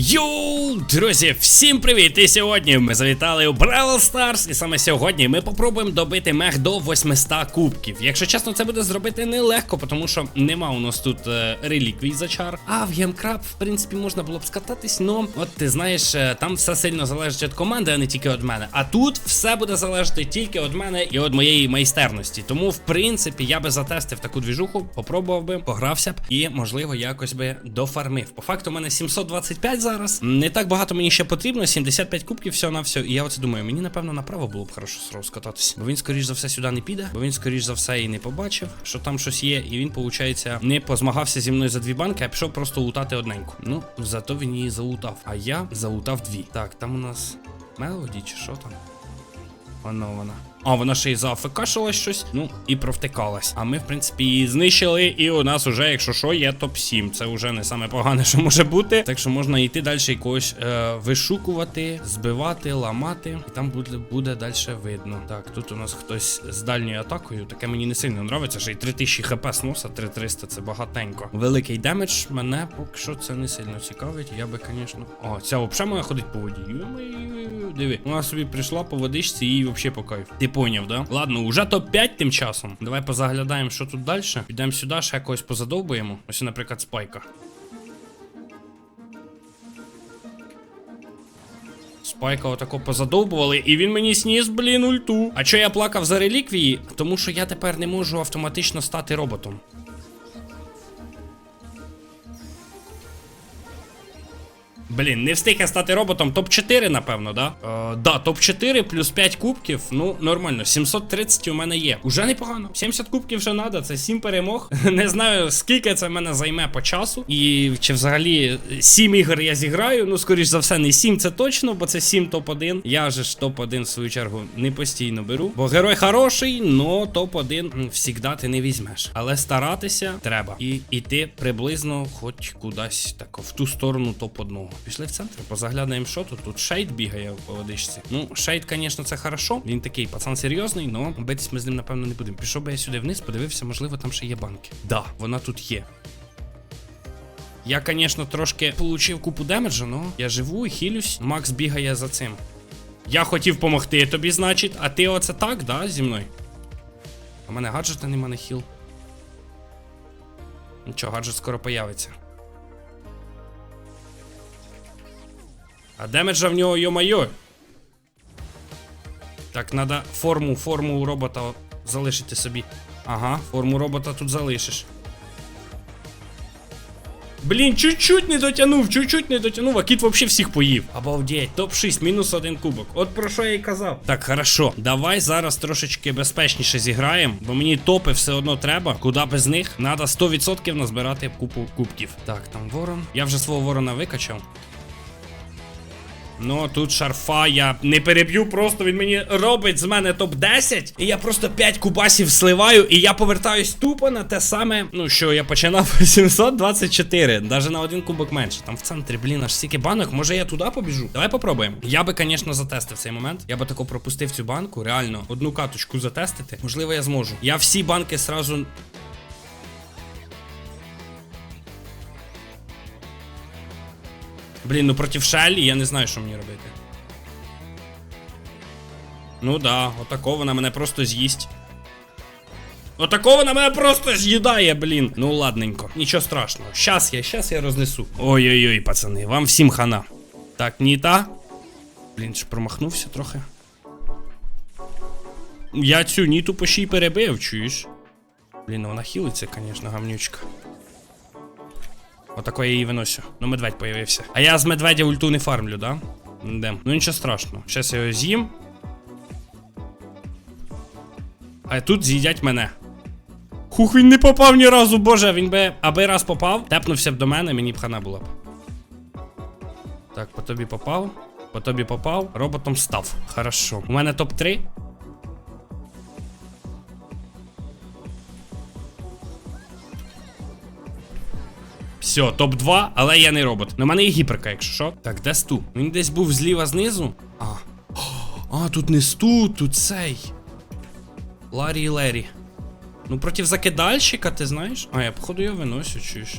Йоу, друзі, всім привіт! І сьогодні ми завітали у Brawl Stars, і саме сьогодні ми попробуємо добити мех до 800 кубків. Якщо чесно, це буде зробити нелегко, тому що нема у нас тут е, реліквій за чар. А в Гемкраб, в принципі, можна було б скататись, но от ти знаєш, е, там все сильно залежить від команди, а не тільки від мене. А тут все буде залежати тільки від мене і від моєї майстерності. Тому, в принципі, я би затестив таку двіжуху, попробував би, погрався б і, можливо, якось би дофармив. По факту, у мене 725 зараз. Не так багато мені ще потрібно, 75 кубків всього на все. І я оце думаю, мені напевно направо було б хорошо сразу скататися. Бо він, скоріш за все, сюди не піде, бо він, скоріш за все, і не побачив, що там щось є. І він, виходить, не позмагався зі мною за дві банки, а пішов просто лутати одненьку. Ну, зато він її залутав. А я залутав дві. Так, там у нас мелоді чи що там? Воно вона. А, вона ще й зафекашилась щось, ну і провтикалась. А ми, в принципі, її знищили, і у нас уже, якщо що, є топ-7. Це вже не саме погане, що може бути. Так що можна йти далі якогось е, вишукувати, збивати, ламати. І там буде буде далі видно. Так, тут у нас хтось з дальньою атакою. Таке мені не сильно подобається. Ще й 3000 хп сноса, 3300 це багатенько. Великий демедж мене поки що це не сильно цікавить. Я би, звісно. О, ця взагалі моя ходить по воді. Диви, вона собі прийшла по водичці і їй взагалі по кайф. Ти поняв, да? Ладно, уже топ-5 тим часом. Давай позаглядаємо, що тут далі. Підемо сюди, ще якогось позадовбуємо. Ось, наприклад, спайка. Спайка отако позадовбували, і він мені сніс, блін, ульту. А чо я плакав за реліквії? Тому що я тепер не можу автоматично стати роботом. Блін, не встиг я стати роботом. Топ-4, напевно, да? Е, да, топ-4 плюс 5 кубків. Ну, нормально. 730 у мене є. Уже непогано. 70 кубків вже треба, це 7 перемог. Не знаю, скільки це мене займе по часу. І чи взагалі 7 ігор я зіграю. Ну, скоріш за все, не 7 це точно, бо це 7 топ-1. Я же ж топ-1 в свою чергу не постійно беру. Бо герой хороший, но топ-1 завжди ти не візьмеш. Але старатися треба. І йти приблизно хоч кудись так в ту сторону топ-1. Пішли в центр, позаглядаємо, що тут. Тут шейд бігає по водичці. Ну, шейд, звісно, це хорошо. Він такий пацан серйозний, але битись ми з ним, напевно, не будемо. Пішов би я сюди вниз, подивився, можливо, там ще є банки. Да, вона тут є. Я, звісно, трошки получив купу демеджа, але я живу і хілюсь. Макс бігає за цим. Я хотів помогти тобі, значить, а ти оце так, да, зі мною? У мене гаджета нема на хіл. Нічого, гаджет скоро появиться. А демеджа в нього, йо-майо. Так, треба форму, форму робота залишити собі. Ага, форму робота тут залишиш. Блін, чуть-чуть не дотягнув, чуть-чуть не дотягнув, а кіт вообще всіх поїв. Обалдеть, топ-6, мінус один кубок. От про що я й казав. Так, хорошо. Давай зараз трошечки безпечніше зіграємо, бо мені топи все одно треба. Куди без них? Надо 100% назбирати купу кубків. Так, там ворон. Я вже свого ворона викачав. Ну, тут шарфа я не переб'ю, просто він мені робить з мене топ-10. І я просто 5 кубасів сливаю, і я повертаюсь тупо на те саме, ну що я починав 724, навіть на один кубок менше. Там в центрі, блін, аж стільки банок. Може я туди побіжу? Давай попробуємо. Я би, звісно, затестив цей момент. Я би тако пропустив цю банку, реально, одну каточку затестити. Можливо, я зможу. Я всі банки сразу. Блін, ну проти Шелі я не знаю, що мені робити. Ну да, отако вона мене просто з'їсть. Отако вона мене просто з'їдає, блін. Ну ладненько, нічого страшного. Щас я, щас я рознесу. Ой-ой-ой, пацани, вам всім хана. Так, ні та. Блін, ж промахнувся трохи. Я цю ніту по й перебив, чуєш? Блін, ну вона хілиться, звісно, гамнючка. Отако я її виносю. Ну, медведь появився. А я з медведя ульту не фармлю, да? Де? Ну нічого страшного. Щас я його з'їм. А тут з'їдять мене. Хух, він не попав ні разу, боже, він би аби раз попав, тепнувся б до мене, мені б хана була б. Так, по тобі попав. По тобі попав. Роботом став. Хорошо. У мене топ-3. Все, топ-2, але я не робот. На мене є гіперка, якщо що. Так, де сту? Він десь був зліва знизу. А. А, тут не сту, тут цей. Ларі і Лері. Ну, проти закидальщика, ти знаєш? А, я, походу, його виносю, чуєш.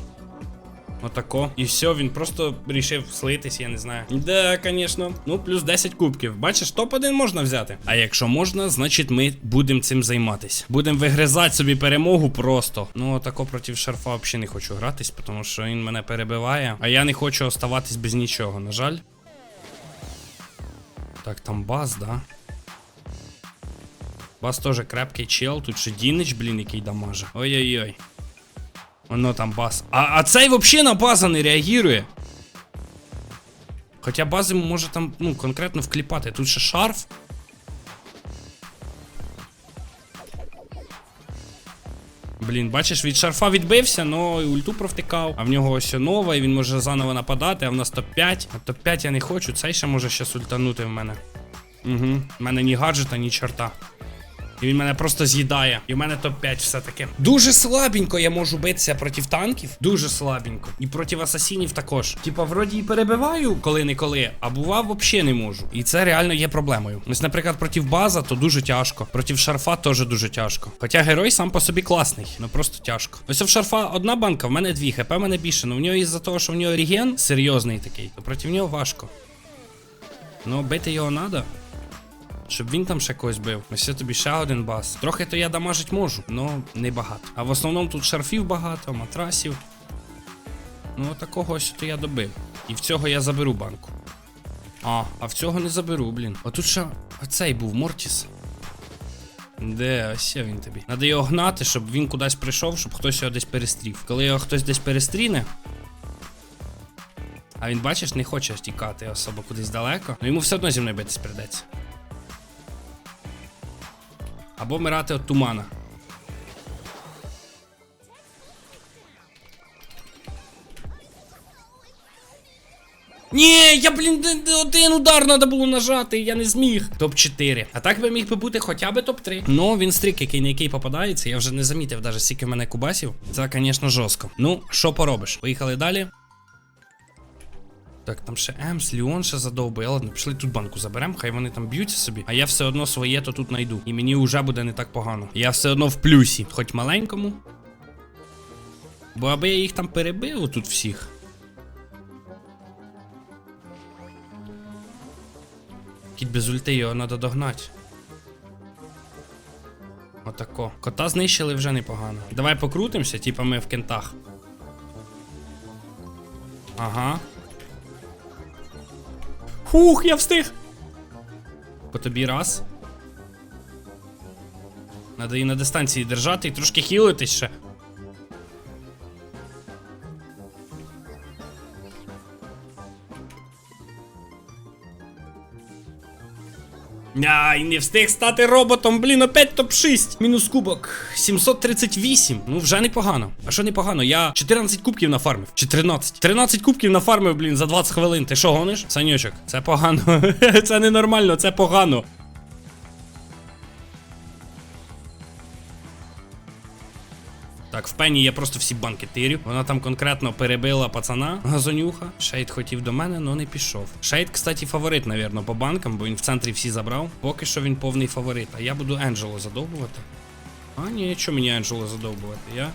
Отако. І все, він просто рішив слитись, я не знаю. Да, звісно. Ну, плюс 10 кубків. Бачиш, топ-1 можна взяти. А якщо можна, значить ми будемо цим займатися. Будемо вигризати собі перемогу просто. Ну, отако проти шарфа взагалі не хочу гратись, тому що він мене перебиває. А я не хочу оставатись без нічого, на жаль. Так, там баз, да? Бас теж крепкий чел, тут ще Дінич, блін, який дамаже. Ой-ой-ой. Воно там бас. А, а цей взагалі на база не реагує. Хоча бази може там, ну, конкретно вкліпати. Тут ще шарф. Блін, бачиш, від шарфа відбився, но і ульту провтикав. А в нього ось нова, і він може заново нападати, а в нас топ-5. А топ-5 я не хочу, цей ще може щас ультанути в мене. Угу. В мене ні гаджета, ні чорта. І він мене просто з'їдає. І в мене топ-5 все-таки. Дуже слабенько я можу битися проти танків. Дуже слабенько. І проти асасінів також. Типа, вроді і перебиваю коли-неколи, а бува взагалі не можу. І це реально є проблемою. Ось, наприклад, проти база, то дуже тяжко. Проти шарфа теж дуже тяжко. Хоча герой сам по собі класний, ну просто тяжко. Ось в шарфа одна банка, в мене дві, хп мене більше. Ну в нього із-за того, що в нього реген серйозний такий, то проти нього важко. Ну, бити його треба. Щоб він там ще когось бив. Ось це тобі ще один бас. Трохи то я дамажить можу, але не багато. А в основному тут шарфів багато, матрасів. Ну, такого ось то я добив. І в цього я заберу банку. А, а в цього не заберу, блін. А тут ще оцей був Мортіс. Де, ось він тобі. Надо його гнати, щоб він кудись прийшов, щоб хтось його десь перестрів. Коли його хтось десь перестріне. А він, бачиш, не хоче тікати особо кудись далеко. Ну йому все одно зі мною битись придеться. Або вмирати від тумана. Ні, я, блін, один удар треба було нажати, я не зміг. Топ-4. А так би міг би бути хоча б топ-3. Ну, він стрік, який на який попадається, я вже не замітив, навіть скільки в мене кубасів. Це, звісно, жорстко. Ну, що поробиш? Поїхали далі. Так, там ще Емс, Ліон ще задовбує. Ладно, пішли тут банку заберемо, хай вони там б'ються собі. А я все одно своє то тут найду. І мені вже буде не так погано. Я все одно в плюсі, хоч маленькому. Бо аби я їх там перебив тут всіх. Кіт без ульти його треба догнати. Отако. Кота знищили вже непогано. Давай покрутимося, типа ми в кентах. Ага. Хух, я встиг. По тобі раз. Надо її на дистанції держати і трошки хілитись ще. Ай, не встиг стати роботом, блін, опять топ-6. Мінус кубок. 738. Ну, вже непогано. А що непогано? Я 14 кубків нафармив. Чи 13? 13 кубків нафармив, блін, за 20 хвилин. Ти що гониш? Санючок, це погано. це ненормально, це погано. В пені я просто всі банки тирю. Вона там конкретно перебила пацана газонюха. Шейд хотів до мене, але не пішов. Шейд, кстати, фаворит, навірно, по банкам, бо він в центрі всі забрав. Поки що він повний фаворит. А я буду Енджело задовбувати. А, ні, що мені Енджело задовбувати? Я.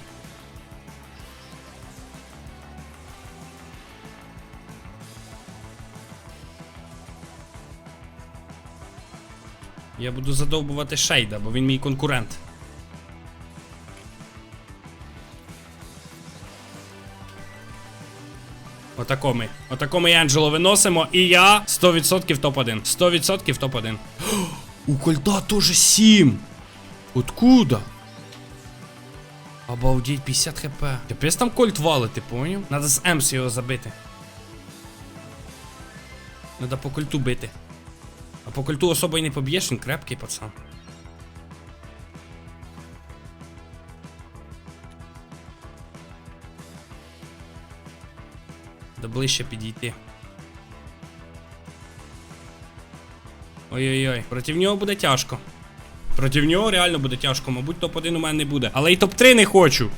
Я буду задовбувати Шейда, бо він мій конкурент. Отако ми. Отако ми Анджело виносимо. І я 100% топ-1. 100% топ-1. У кольта теж 7. Откуда? Обалдеть, 50 хп. Капець там кольт валить, ти поняв? Надо з Емс його забити. Надо по кольту бити. А по кольту особо й не поб'єш, він крепкий пацан. Ближче підійти. Ой-ой-ой, проти нього буде тяжко. Проти нього реально буде тяжко, мабуть, топ-1 у мене не буде. Але і топ-3 не хочу.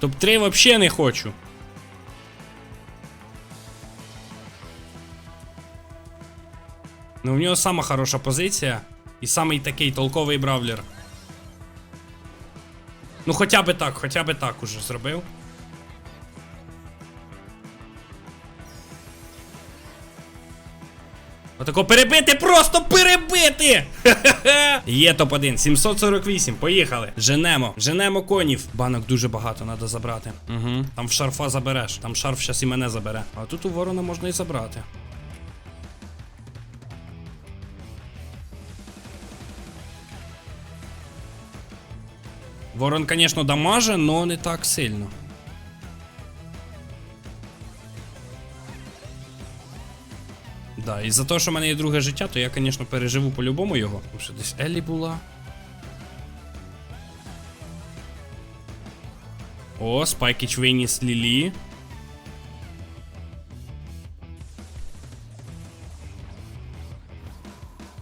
Топ-3 взагалі не хочу. Ну, в нього сама хороша позиція. І самий такий толковий бравлер. Ну, хоча би так, хоча би так уже зробив. Отако перебити, просто перебити! Є топ-1, 748, поїхали. Женемо, женемо конів. Банок дуже багато, треба забрати. Угу. Там в шарфа забереш. Там шарф щас і мене забере. А тут у ворона можна і забрати. Ворон, звісно, дамаже, но не так сильно. Да, і за те, що в мене є друге життя, то я, звісно, переживу по-любому його. Тому що десь Еллі була. О, Спайкіч виніс Лілі.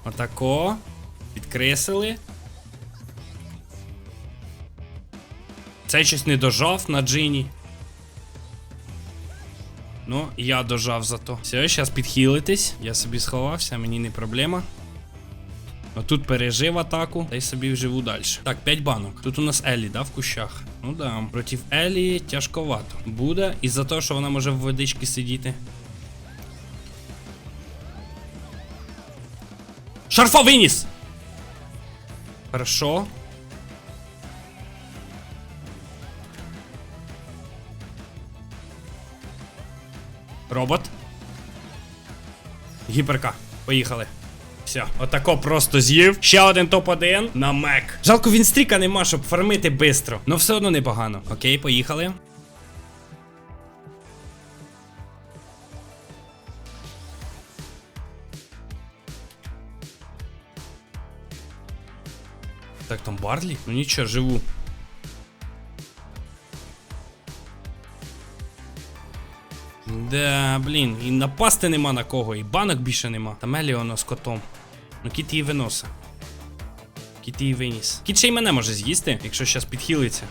Отако. Підкреслили. Цей щось не дожав на Джині. Ну, я дожав зато. Все, зараз підхилитись. Я собі сховався, мені не проблема. Отут пережив атаку, та й собі вживу далі. Так, 5 банок. Тут у нас Елі, да, в кущах. Ну да, проти Елі тяжковато. Буде, із-за того, що вона може в водичці сидіти. Шарфа виніс! Хорошо. Робот. Гіперка. Поїхали. Все, отако просто з'їв. Ще один топ-1 на мек. Жалко, він стріка нема, щоб фармити бистро. Ну все одно непогано. Окей, поїхали. Так, там Барлі? Ну нічого, живу. Да, блін, і напасти нема на кого, і банок більше нема. Та Меліоно з котом. Ну кіт її виноса. Кіт її виніс. Кіт ще й мене може з'їсти, якщо зараз підхилиться.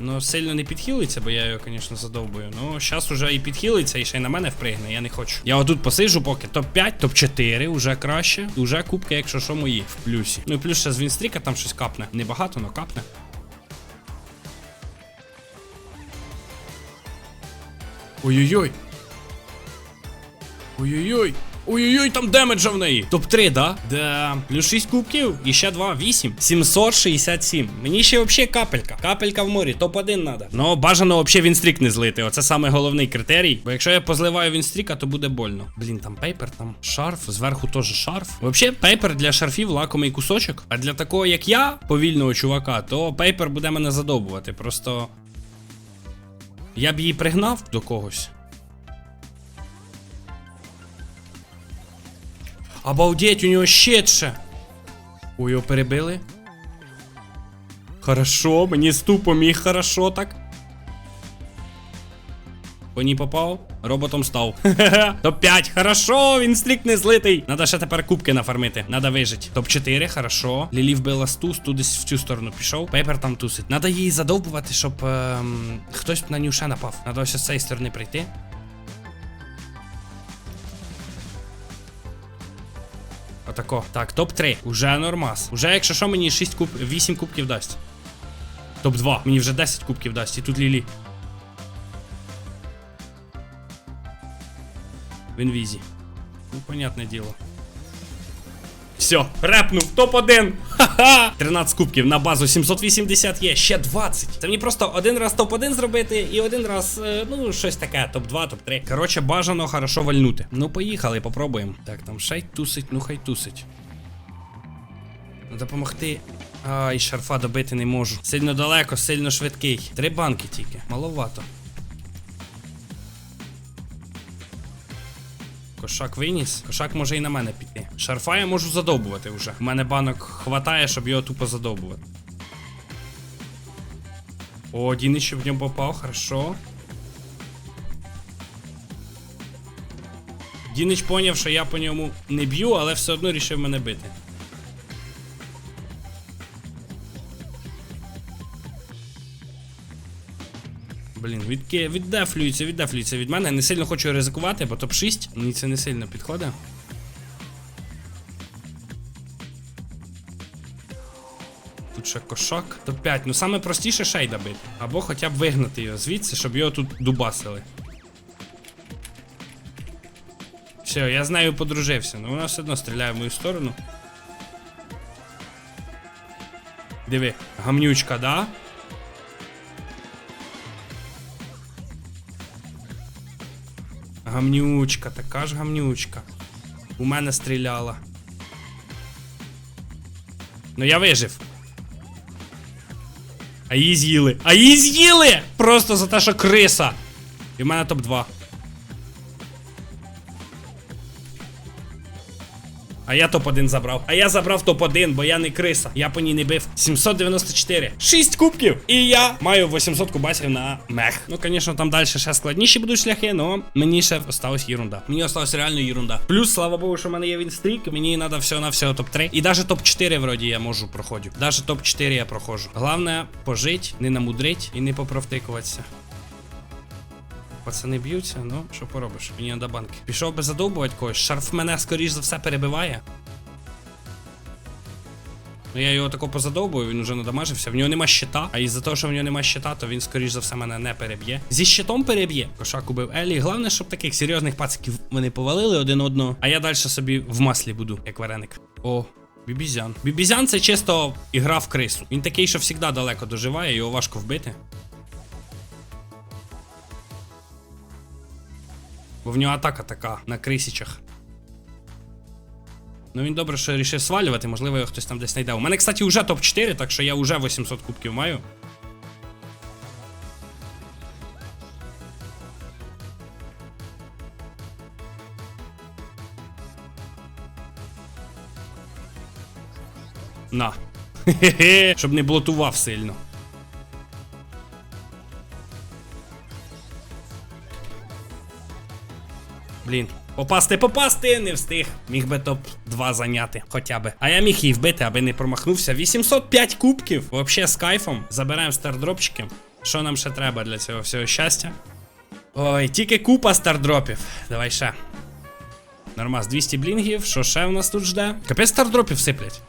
Ну, сильно не підхилиться, бо я його, звісно, задовбую. Ну, зараз уже і підхилиться, і ще й на мене впригне, я не хочу. Я отут посиджу поки топ-5, топ-4, уже краще. Уже кубки, якщо що, мої в плюсі. Ну і плюс ще з Вінстріка там щось капне. Небагато, но капне. Ой-ой-ой. Ой-ой-ой. Ой-ой-ой, там демеджа в неї. Топ-3, да? Да. Плюс 6 кубків, і ще 2, 8. 767. Мені ще взагалі капелька. Капелька в морі, топ-1 надо. Ну, бажано взагалі вінстрік не злити. Оце саме головний критерій. Бо якщо я позливаю вінстріка, то буде больно. Блін, там пейпер, там шарф, зверху теж шарф. Взагалі, пейпер для шарфів лакомий кусочок. А для такого, як я, повільного чувака, то пейпер буде мене задовбувати. Просто. Я б її пригнав до когось. Обалдеть, у нього ще. Ой, його перебили. Хорошо, мені ступом і хорошо так. По ній попав, роботом став. Топ-5, хорошо, він стрік не злитий. Надо ще тепер кубки нафармити. Надо вижити. Топ-4, хорошо. Лілі вбила сту, сту десь в цю сторону пішов. Пейпер там тусить. Надо її задовбувати, щоб ем, хтось на нього ще напав. Надо ось з цієї сторони прийти. Отако. Так, топ-3. Уже нормас. Уже, якщо що, мені 6 куб... 8 кубків дасть. Топ-2. Мені вже 10 кубків дасть. І тут Лілі. В інвізі. Ну, понятне діло. Все, репнув, топ-1. Ха-ха! 13 кубків на базу 780 є, ще 20. Це мені просто один раз топ-1 зробити і один раз, е, ну, щось таке, топ-2, топ-3. Коротше, бажано хорошо вальнути. Ну, поїхали, попробуємо. Так, там шей тусить, ну хай тусить. Ну, Допомогти. Ай, шарфа добити не можу. Сильно далеко, сильно швидкий. Три банки тільки. Маловато. Кошак виніс. Кошак може і на мене піти. Шарфа я можу задобувати вже. У мене банок хватає, щоб його тупо задобувати. О, Дінич в нього попав, хорошо. Дінич поняв, що я по ньому не б'ю, але все одно рішив мене бити. Блін, відки... віддефлюється, віддефлюється від мене. Не сильно хочу ризикувати, бо топ-6. Мені це не сильно підходить. Тут ще кошак. Топ-5. Ну саме простіше шейда бити. Або хоча б вигнати його звідси, щоб його тут дубасили. Все, я з нею подружився, але вона все одно стріляє в мою сторону. Диви, гамнючка, да? Гамнючка, така ж гамнючка. У мене стріляла. Ну я вижив. А її з'їли. А її з'їли! Просто за те, що криса. І в мене топ-2. А я топ-1 забрав. А я забрав топ-1, бо я не криса. Я по ній не бив. 794. 6 кубків. І я маю 800 кубасів на мех. Ну, звісно, там далі ще складніші будуть шляхи, але мені ще осталась єрунда. Мені осталась реально єрунда. Плюс, слава Богу, що в мене є вінстрік. Мені треба всього на всього топ-3. І навіть топ-4 вроді я можу проходжу. Навіть топ-4 я проходжу. Головне пожить, не намудрить і не попровтикуватися. Пацани б'ються, ну що поробиш? Мені надо банки. Пішов би задовбувати когось. Шарф мене скоріш за все перебиває. Ну я його тако позадовбую, він уже надамажився. В нього нема щита, а із-за того, що в нього нема щита, то він скоріш за все мене не переб'є. Зі щитом переб'є. Кошак убив Елі. Головне, щоб таких серйозних пациків вони повалили один одного. А я далі собі в маслі буду, як вареник. О. Бібізян. Бібізян це чисто ігра в крису. Він такий, що завжди далеко доживає, його важко вбити. Бо в нього атака така на крисічах. Ну він добре, що вирішив свалювати, можливо, його хтось там десь знайде. У мене, кстати, вже топ-4, так що я вже 800 кубків маю. На. Хе-хе, щоб не блотував сильно. Блін. Попасти, попасти, не встиг. Міг би топ-2 зайняти, хоча би. А я міг її вбити, аби не промахнувся. 805 кубків. Вообще з кайфом. Забираємо стардропчики. Що нам ще треба для цього всього щастя? Ой, тільки купа стардропів. Давай ще. Нормас, 200 блінгів. Що ще в нас тут жде? Капець стардропів сиплять.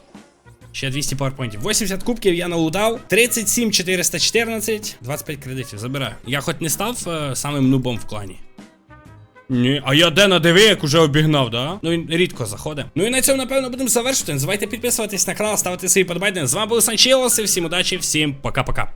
Ще 200 пауерпойнтів. 80 кубків я налутав. 37 414. 25 кредитів. Забираю. Я хоч не став е, самим нубом в клані. Ні, а я Дена диви, як уже обігнав, да? Ну він рідко заходить. Ну і на цьому, напевно, будемо завершити. Не забувайте підписуватись на канал, ставити свої подбайдени. З вами був Санчілос, і всім удачі, всім пока-пока.